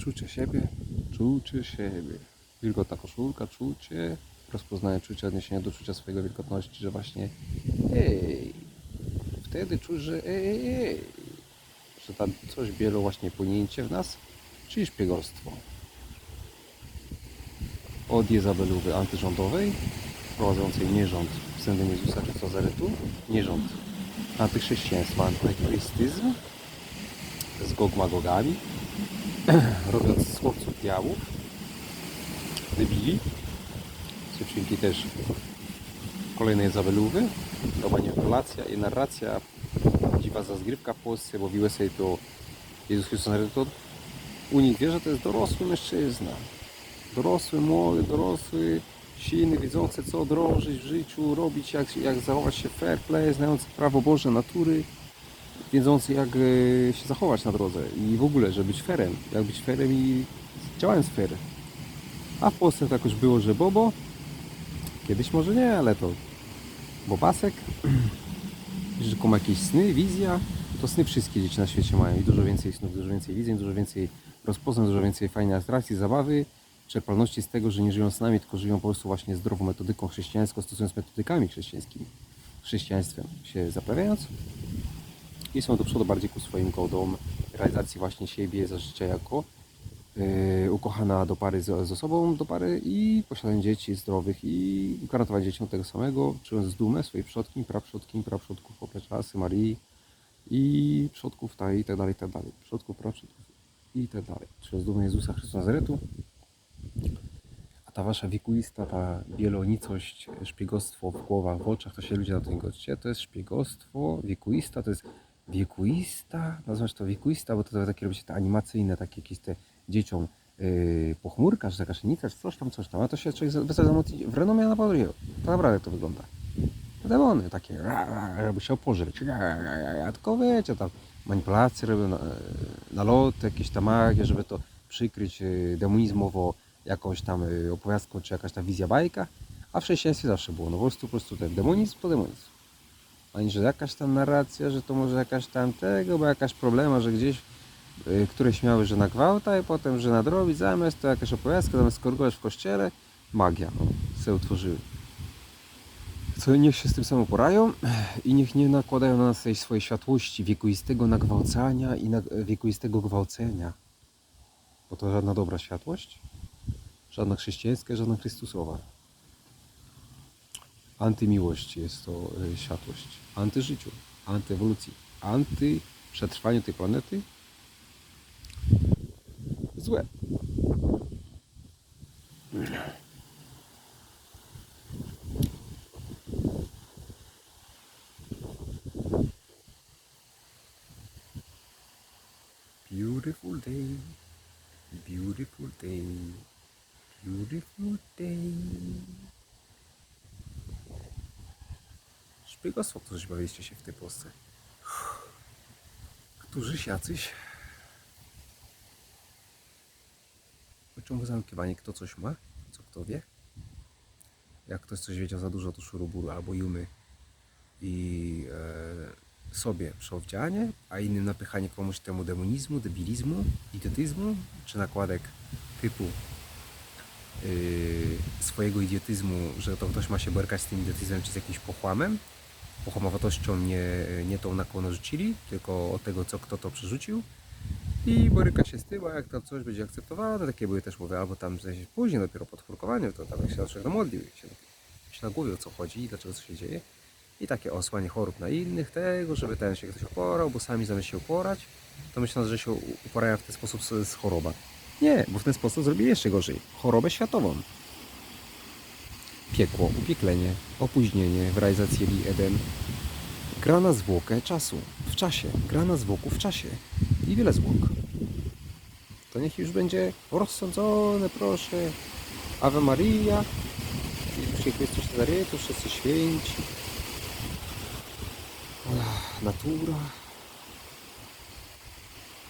Czucie siebie, czucie siebie. Wilgotna koszulka, czucie, rozpoznanie czucia, odniesienie do czucia swojego wilgotności, że właśnie ej, wtedy czuć, że ej, ej, ej, że tam coś bielo właśnie płynięcie w nas, czyli szpiegostwo. Od Jezabelówy antyrządowej, prowadzącej nierząd względem Jezusa Chrystusa Nazaretu, nierząd antychrześcijaństwa, antychrystyzm, z gogmagogami, robiąc z chłopców diabłów, debili, z uczynki też kolejnej Zabelówy, to manipulacja i narracja, dziwa zazgrywka w Polsce, bo wiły sobie to Jezus Chrystus Nazaretu, u nich wie, że to jest dorosły mężczyzna, dorosły, młody, dorosły, silny, wiedzący co drążyć w życiu, robić, jak, jak zachować się fair play, znający prawo Boże natury, wiedzący jak e, się zachować na drodze i w ogóle, żeby być fairem, jak być fairem i działając fair. A w Polsce to jakoś było, że Bobo, kiedyś może nie, ale to Bobasek, że ma jakieś sny, wizja, to sny wszystkie dzieci na świecie mają i dużo więcej snów, dużo więcej widzeń, dużo więcej rozpoznań, dużo więcej fajnej atrakcji, zabawy, czerpalności z tego, że nie żyją snami, tylko żyją po prostu właśnie zdrową metodyką chrześcijańską, stosując metodykami chrześcijańskimi, chrześcijaństwem się zaprawiając i są do przodu bardziej ku swoim godom realizacji właśnie siebie za życia jako yy, ukochana do pary z, z osobą do pary i posiadanie dzieci zdrowych i gwarantowanie dzieciom tego samego, czując dumę swoich przodkiń, praprzodkiń, praprzodków poprzez czasy Marii i przodków ta, i tak dalej, i tak dalej. Przodków, praprzodków i tak dalej. Czując dumę Jezusa Chrystusa Nazaretu. A ta wasza wiekuista, ta bielonicość, szpiegostwo w głowach, w oczach, to się ludzie na to nie godzicie. To jest szpiegostwo, wiekuista, to jest wiekuista, nazwać to wiekuista, bo to, takie robicie te animacyjne, takie jakieś te dzieciom yy, pochmurka, czy taka szynica, czy coś tam, coś tam. A to się człowiek wystarczy zamówić w renomie na Padriego. To naprawdę to wygląda. To demony takie, jakby się pożreć. Ra, ra, ra, ra. Tylko wiecie, tam manipulacje robią, na- naloty, jakieś tam magie, żeby to przykryć yy, demonizmowo jakąś tam yy, opowiastką, czy jakaś tam wizja bajka. A w chrześcijaństwie zawsze było, no po prostu, po prostu ten demonizm to demonizm. Ani, że jakaś tam narracja, że to może jakaś tam tego, bo jakaś problema, że gdzieś y, któreś miały, że na gwałta i potem, że nadrobić zamiast, to jakaś opowiastka, zamiast skorygować w kościele, magia, no, se utworzyły. Co niech się z tym samo porają i niech nie nakładają na nas tej swojej światłości wiekuistego nagwałcania i na, wiekuistego gwałcenia. Bo to żadna dobra światłość, żadna chrześcijańska, żadna chrystusowa. Antymiłość jest to y, światłość. Antyżyciu, antyewolucji, antyprzetrwaniu tej planety. Złe. Beautiful day, beautiful day, beautiful day. Szpiegostwo, którzy bawiliście się w tej Polsce. Którzyś jacyś? Uczą zamykiwanie, kto coś ma, co kto wie. Jak ktoś coś wiedział za dużo, to szuruburu albo jumy. I e, sobie przeowdzianie, a innym napychanie komuś temu demonizmu, debilizmu, idiotyzmu, czy nakładek typu yy, swojego idiotyzmu, że to ktoś ma się borykać z tym idiotyzmem czy z jakimś pochłamem, pochłamowatością nie, nie tą na kogo narzucili, tylko od tego, co kto to przerzucił i boryka się z tym, a jak tam coś będzie akceptowane, takie były też mowy, albo tam sensie później dopiero po podchórkowaniu, to tam jak się człowiek modlił, się, się na głowie o co chodzi i dlaczego co się dzieje i takie osłanie chorób na innych, tego, żeby ten się ktoś uporał, bo sami zamiast się uporać, to myśląc, że się uporają w ten sposób z choroba. Nie, bo w ten sposób zrobili jeszcze gorzej. Chorobę światową. Piekło, upieklenie, opóźnienie w realizacji Eli Eden. Gra na zwłokę czasu, w czasie. Gra na zwłoku w czasie. I wiele zwłok. To niech już będzie rozsądzone, proszę. Ave Maria. Jezusie Chrystus Nazaretu, wszyscy święci. Ach, Natura.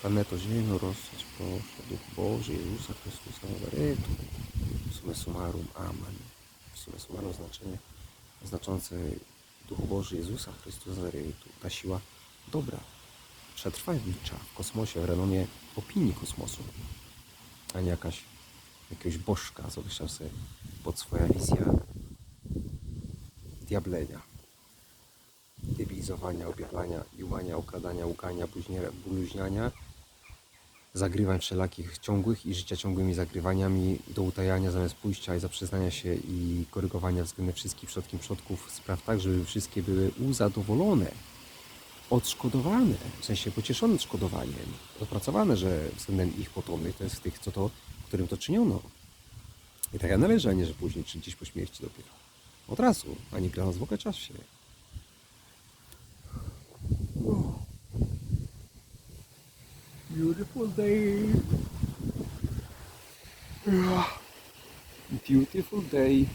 Planeto Ziemią rozsądź proszę, Duch Boży, Jezusa Chrystusa Nazaretu. Summa summarum, Amen. Summarum znaczenie znaczące Duchu Boży Jezusa Chrystusa. Ta siła dobra. przetrwalnicza w kosmosie, w renomie opinii kosmosu, a nie jakaś jakiegoś bożka, co chciał sobie pod swoja wizja diablenia, debilizowania, obieplania, jumania, okradania, bluźniera- bluźniania, zagrywań wszelakich ciągłych i życia ciągłymi zagrywaniami do utajania zamiast pójścia i zaprzyznania się i korygowania względem wszystkich przodków spraw tak, żeby wszystkie były uzadowolone, odszkodowane, w sensie pocieszone odszkodowaniem, opracowane, że względem ich potomnych to jest tych, co to, którym to czyniono. I tak należy, a nie, że później, czy gdzieś po śmierci dopiero. Od razu, a nie gra na zwłokę czasie. Beautiful day. Beautiful day.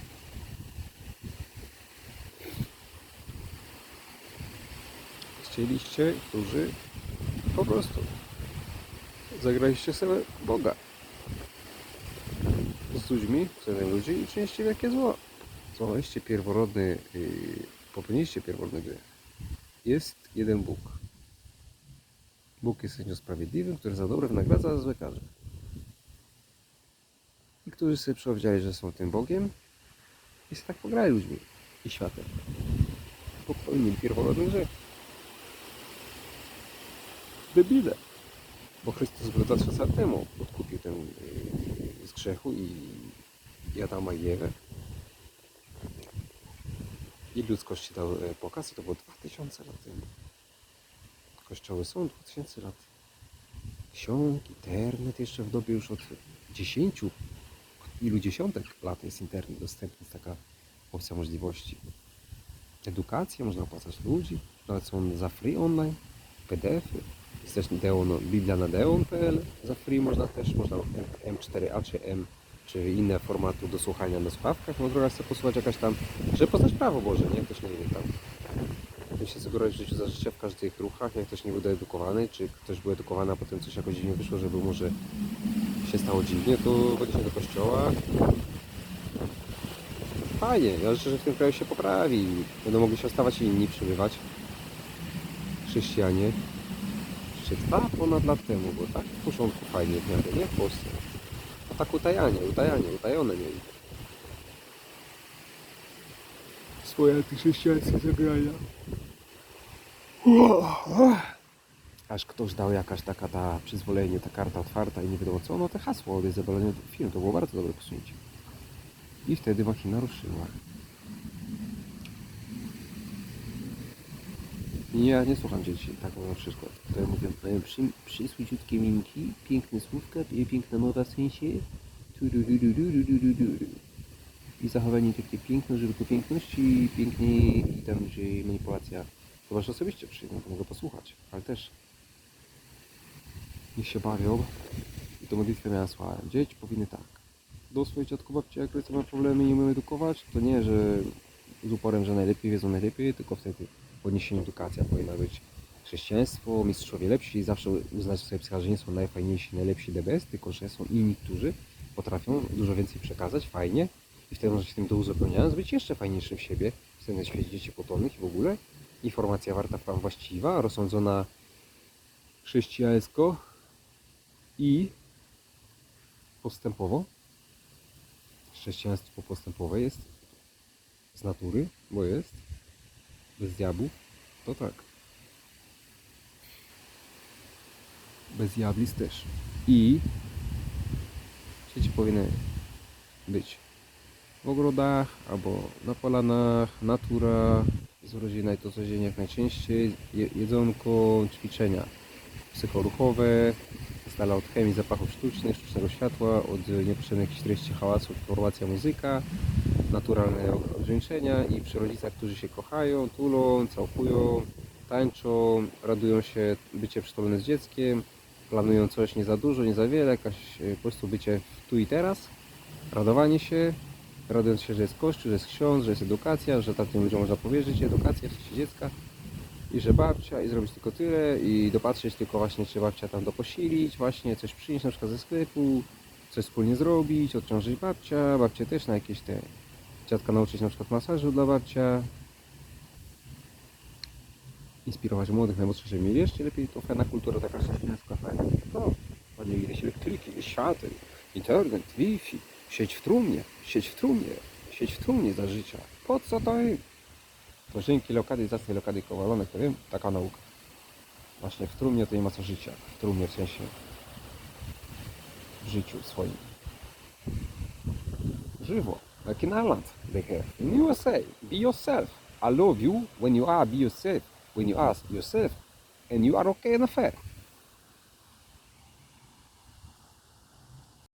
Chcieliście, którzy po prostu zagraliście sobie Boga z ludźmi, względem ludzi i czyniście wielkie zło. Złamaliście pierworodny, yy, popełniliście pierworodny grzech. Jest jeden Bóg. Bóg jest sędzią sprawiedliwym, który za dobre wynagradza, a za złe karze. I którzy sobie przepowiedzieli, że są tym Bogiem i sobie tak pograli ludźmi i światem. Popełnili pierworodny grzech. Debile. Bo Chrystus był 2000 lat temu odkupił ten yy, z grzechu i, i Adama i Ewę. I ludzkości dał e, pokaz i to było 2000 lat temu. Kościoły są 2000 lat. Ksiąg, internet jeszcze w dobie już od 10 ilu dziesiątek lat jest internet dostępny, jest taka opcja możliwości. Edukacja, można opłacać ludzi, nawet są za free online, PDF-y. Jest też Deon, Biblia na deon.pl za free można też, można M- M4A czy M, czy inne formatu do słuchania na słuchawkach. No droga chce posłuchać jakaś tam, żeby poznać prawo Boże, nie? Ktoś nie wie tam. Ktoś się sugeruje w życiu za życia w każdych ruchach, jak ktoś nie był doedukowany, czy ktoś był edukowany, a potem coś jakoś dziwnie wyszło, żeby może się stało dziwnie, to chodzi do kościoła. Fajnie, ja życzę, że w tym kraju się poprawi. Będą mogli się ostawać i inni przybywać. Chrześcijanie. Jeszcze dwa ponad lat temu, bo tak w początku fajnie w miarę, nie w Polsce. A tak utajanie, utajanie, utajone mieli. Swoje antychrześcijańskie zagrania. Aż ktoś dał jakaś taka ta przyzwolenie, ta karta otwarta i nie wiadomo co, no to hasło od zabalenia film, to było bardzo dobre posunięcie. I wtedy machina ruszyła. Ja nie słucham dzieci, tak na przykład, które mówią e, przy, przysłuciutkie minki, piękne słówka, e, piękna mowa w sensie i zachowanie takie piękne, że tylko piękność i pięknie i tam, że manipulacja. Chyba, że osobiście przyjdą, to mogę posłuchać, ale też niech się bawią i to modlitwę miała słowa. Dzieci powinny tak. Do swoich dziadków babci, jak rodzice mają problemy i nie umieją edukować, to nie, że z uporem, że najlepiej wiedzą najlepiej, tylko wtedy podniesienie edukacja powinna być chrześcijaństwo, mistrzowie lepsi, zawsze uznać sobie psycha, że nie są najfajniejsi, najlepsi the best, tylko że są inni, którzy potrafią dużo więcej przekazać, fajnie i wtedy może się tym douzupełniając być jeszcze fajniejszym w siebie, w świecie dzieci potomnych i w ogóle informacja warta, wam właściwa, rozsądzona chrześcijańsko i postępowo. Chrześcijaństwo postępowe jest z natury, bo jest bez diabłów, to tak. Bez diablis też. I dzieci powinny być w ogrodach albo na polanach, natura z rodziną i to codziennie jak najczęściej, je, jedzonko, ćwiczenia psychoruchowe, z od chemii, zapachów sztucznych, sztucznego światła, od niepotrzebnych treści hałasu, informacja, muzyka, naturalne ograniczenia i przy rodzicach, którzy się kochają, tulą, całują, tańczą, radują się bycie przytulone z dzieckiem, planują coś nie za dużo, nie za wiele, jakaś e, po prostu bycie tu i teraz, radowanie się, radując się, że jest kościół, że jest ksiądz, że jest edukacja, że takim ludziom można powierzyć edukację w sensie dziecka i że babcia i zrobić tylko tyle i dopatrzeć tylko właśnie, czy babcia tam doposilić, właśnie coś przynieść na przykład ze sklepu, coś wspólnie zrobić, odciążyć babcia, babcie też na jakieś te dziadka nauczyć na przykład masażu dla babcia inspirować młodych najmłodszych, żeby mieli jeszcze lepiej to fajna kultura taka chrześcijańska fajna. To, ładnie ileś elektryki, świateł, internet, wifi, sieć w trumnie, sieć w trumnie, sieć w trumnie za życia. Po co to im? To dzięki lokalizacji lokali kowalonych, to wiem, taka nauka. Właśnie w trumnie to nie ma co życia. W trumnie w sensie w życiu swoim. Żywo. Like in Ireland, they have. In USA, be yourself. I love you when you are be yourself. When you are yourself and you are okay and fair.